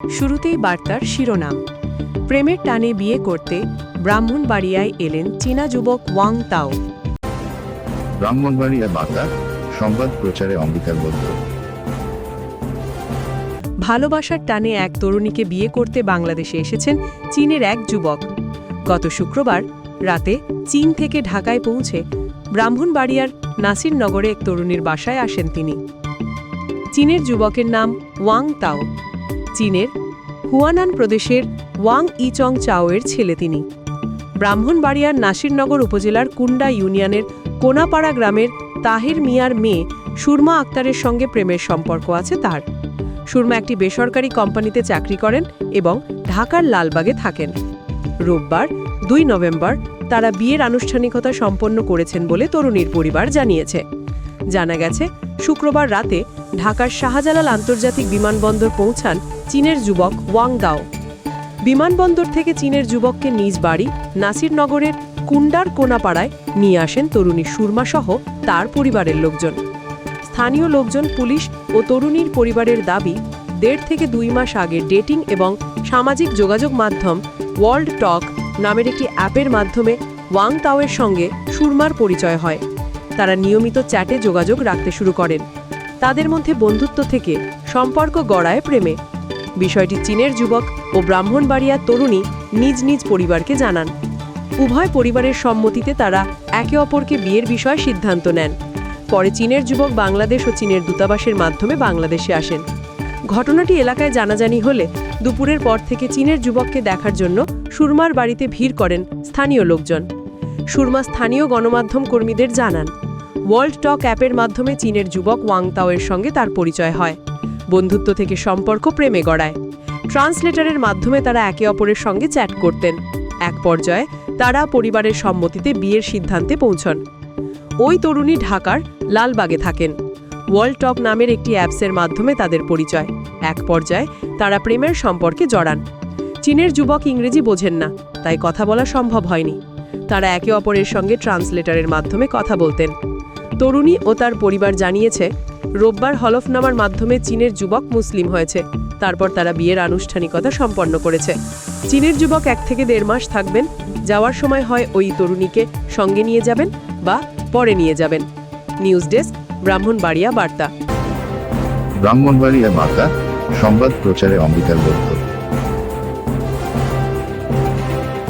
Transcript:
শুরুতেই বার্তার শিরোনাম। প্রেমের টানে বিয়ে করতে ব্রাহ্মণবাড়িয়ায় এলেন চীনা যুবক ওয়াং তাও। ব্রাহ্মণবাড়িয়া বার্তা সংবাদ প্রচারে অঙ্গীকারবদ্ধ। ভালোবাসার টানে এক তরুণীকে বিয়ে করতে বাংলাদেশে এসেছেন চীনের এক যুবক। গত শুক্রবার রাতে চীন থেকে ঢাকায় পৌঁছে ব্রাহ্মণবাড়িয়ার নাসিরনগরে এক তরুণীর বাসায় আসেন তিনি। চীনের যুবকের নাম ওয়াং তাও। চীনের হুয়ানান প্রদেশের ওয়াং ইচং চাওয়ের ছেলে তিনি। ব্রাহ্মণবাড়িয়ার নাসিরনগর উপজেলার কুন্ডা ইউনিয়নের কোনাপাড়া গ্রামের তাহির মিয়ার মেয়ে সুরমা আক্তারের সঙ্গে প্রেমের সম্পর্ক আছে তার। সুরমা একটি বেসরকারি কোম্পানিতে চাকরি করেন এবং ঢাকার লালবাগে থাকেন। রোববার দুই নভেম্বর তারা বিয়ের আনুষ্ঠানিকতা সম্পন্ন করেছেন বলে তরুণীর পরিবার জানিয়েছে। জানা গেছে, শুক্রবার রাতে ঢাকার শাহজালাল আন্তর্জাতিক বিমানবন্দর পৌঁছান চীনের যুবক ওয়াং দাও। বিমানবন্দর থেকে চীনের যুবককে নিজ বাড়ি নাসিরনগরের কুন্ডার কোনাপাড়ায় নিয়ে আসেন তরুণী সুরমা সহ তার পরিবারের লোকজন। স্থানীয় লোকজন, পুলিশ ও তরুণীর পরিবারের দাবি, দেড় থেকে দুই মাস আগে ডেটিং এবং সামাজিক যোগাযোগ মাধ্যম ওয়ার্ল্ড টক নামের একটি অ্যাপের মাধ্যমে ওয়াং তাওয়ের সঙ্গে সুরমার পরিচয় হয়। তারা নিয়মিত চ্যাটে যোগাযোগ রাখতে শুরু করেন। তাদের মধ্যে বন্ধুত্ব থেকে সম্পর্ক গড়ায় প্রেমে। বিষয়টি চীনের যুবক ও ব্রাহ্মণবাড়িয়ার তরুণী নিজ নিজ পরিবারকে জানান। উভয় পরিবারের সম্মতিতে তারা একে অপরকে বিয়ের বিষয়ে সিদ্ধান্ত নেন। পরে চীনের যুবক বাংলাদেশ ও চীনের দূতাবাসের মাধ্যমে বাংলাদেশে আসেন। ঘটনাটি এলাকায় জানাজানি হলে দুপুরের পর থেকে চীনের যুবককে দেখার জন্য সুরমার বাড়িতে ভিড় করেন স্থানীয় লোকজন। সুরমা স্থানীয় গণমাধ্যম কর্মীদের জানান। ওয়ার্ল্ড টক অ্যাপের মাধ্যমে চীনের যুবক ওয়াংতাওয়ের সঙ্গে তার পরিচয় হয়। বন্ধুত্ব থেকে সম্পর্ক প্রেমে গড়ায়। ট্রান্সলেটরের মাধ্যমে তারা একে অপরের সঙ্গে চ্যাট করতেন। এক পর্যায়ে তারা পরিবারের সম্মতিতে বিয়ের সিদ্ধান্তে পৌঁছন। ওই তরুণী ঢাকার লালবাগে থাকেন। ওয়ার্ল্ড টক নামের একটি অ্যাপসের মাধ্যমে তাদের পরিচয়। এক পর্যায়ে তারা প্রেমের সম্পর্কে জড়ান। চীনের যুবক ইংরেজি বোঝেন না, তাই কথা বলা সম্ভব হয়নি। তারা একে অপরের সঙ্গে ট্রান্সলেটরের মাধ্যমে কথা বলতেন। তরুণী ও তার পরিবার জানিয়েছে, রোববার হলফনামার মাধ্যমে চীনের যুবক মুসলিম হয়েছে। তারপর তারা বিয়ের আনুষ্ঠানিকতা সম্পন্ন করেছে। চীনের যুবক এক থেকে দেড় মাস থাকবেন, যাওয়ার সময় হয় ওই তরুণীকে সঙ্গে নিয়ে যাবেন বা পরে নিয়ে যাবেন। নিউজ ডেস্ক, ব্রাহ্মণবাড়িয়া বার্তা। ব্রাহ্মণবাড়িয়া বার্তা, সংবাদ প্রচারে অঙ্গীকারবদ্ধ